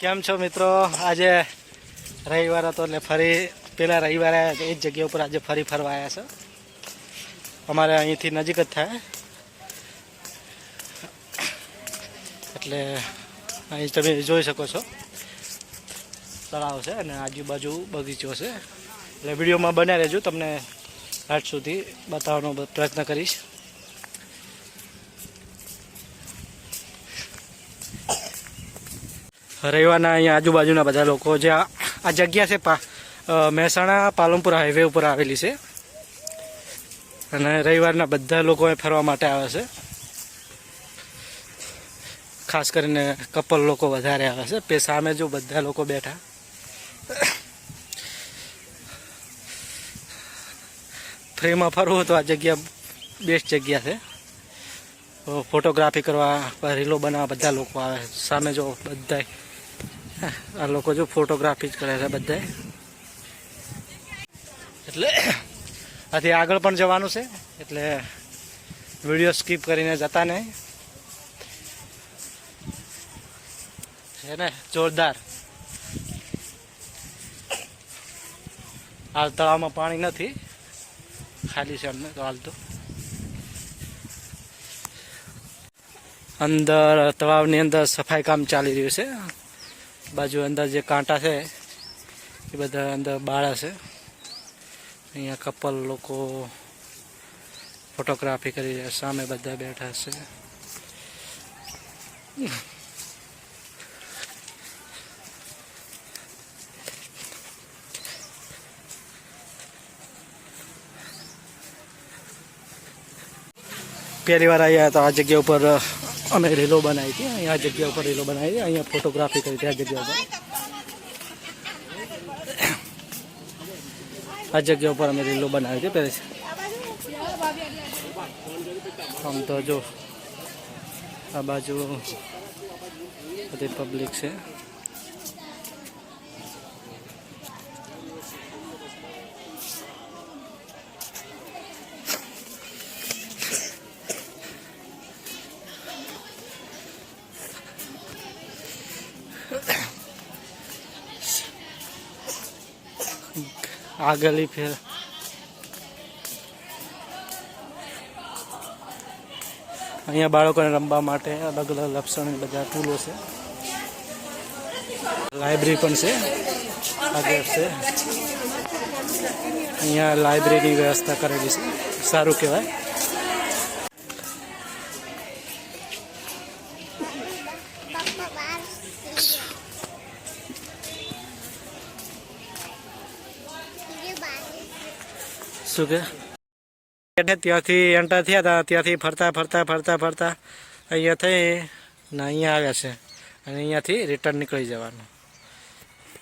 કેમ છો મિત્રો? આજે રવિવાર હતો એટલે ફરી પેલા રવિવારે એ જ જગ્યા ઉપર આજે ફરી ફરવા આવ્યા છે. અમારે અહીંથી નજીક જ થાય. એટલે અહીં તમે જોઈ શકો છો. તળાવ છે અને આજુબાજુ બગીચો છે. એટલે વિડીયોમાં બન્યા રહેજો તમને આજ સુધી બતાવવાનો પ્રયત્ન કરીશ. રવિવારના અહીંયા આજુબાજુના બધા લોકો જે આ જગ્યા છે મહેસાણા પાલનપુર હાઈવે ઉપર આવેલી છે. અને રવિવારના બધા લોકો અહીં ફરવા માટે આવે છે. ખાસ કરીને કપલ લોકો વધારે આવે છે. પે સામે જો બધા લોકો બેઠા. ફ્રીમાં ફરવું તો આ જગ્યા બેસ્ટ જગ્યા છે. ફોટોગ્રાફી કરવા, રીલો બનાવવા બધા લોકો આવે સામે જો બધા આ લોકો જો ફોટોગ્રાફી જ કરે છે બધા એટલે આથી આગળ પણ જવાનું છે. એટલે વીડિયો સ્કીપ કરીને જતા નહીં. છે ને? જોરદાર. હાલ તળાવમાં પાણી નથી. ખાલી છે અમને તો હાલ તો. અંદર તળાવની અંદર સફાઈ કામ ચાલી રહ્યું છે. બાજુ અંદર જે કાંટા છે, એ બધા અંદર બાળા છે. અહીંયા કપલ લોકો ફોટોગ્રાફી કરી રહ્યા સામે બધા બેઠા છે. પહેલી વાર આવ્યા તો આ જગ્યા ઉપર. અમે રેલો બનાવી હતી, અહીંયા જગ્યા ઉપર રેલો બનાવી હતી, અહીંયા ફોટોગ્રાફી કરી હતી આ જગ્યા ઉપર. આ જગ્યા ઉપર અમે રેલો બનાવી હતી, પહેલે આમ તો જો, આ બાજુ બધી પબ્લિક છે. આગળની ફેર. અહીંયા બાળકોને રમવા માટે અલગ અલગ લક્ષણ બધા ટૂલો છે. લાઇબ્રેરી પણ છે. આગળ છે. અહીંયા લાઇબ્રેરીની વ્યવસ્થા કરેલી છે. સારું કહેવાય. શું કે? ત્યાંથી એન્ટર થયા હતા ત્યાંથી ફરતા ફરતા ફરતા ફરતા અહીંયા થઈ ને અહીંયા આવ્યા છે. અને અહીંયાથી રિટર્ન નીકળી જવાનું.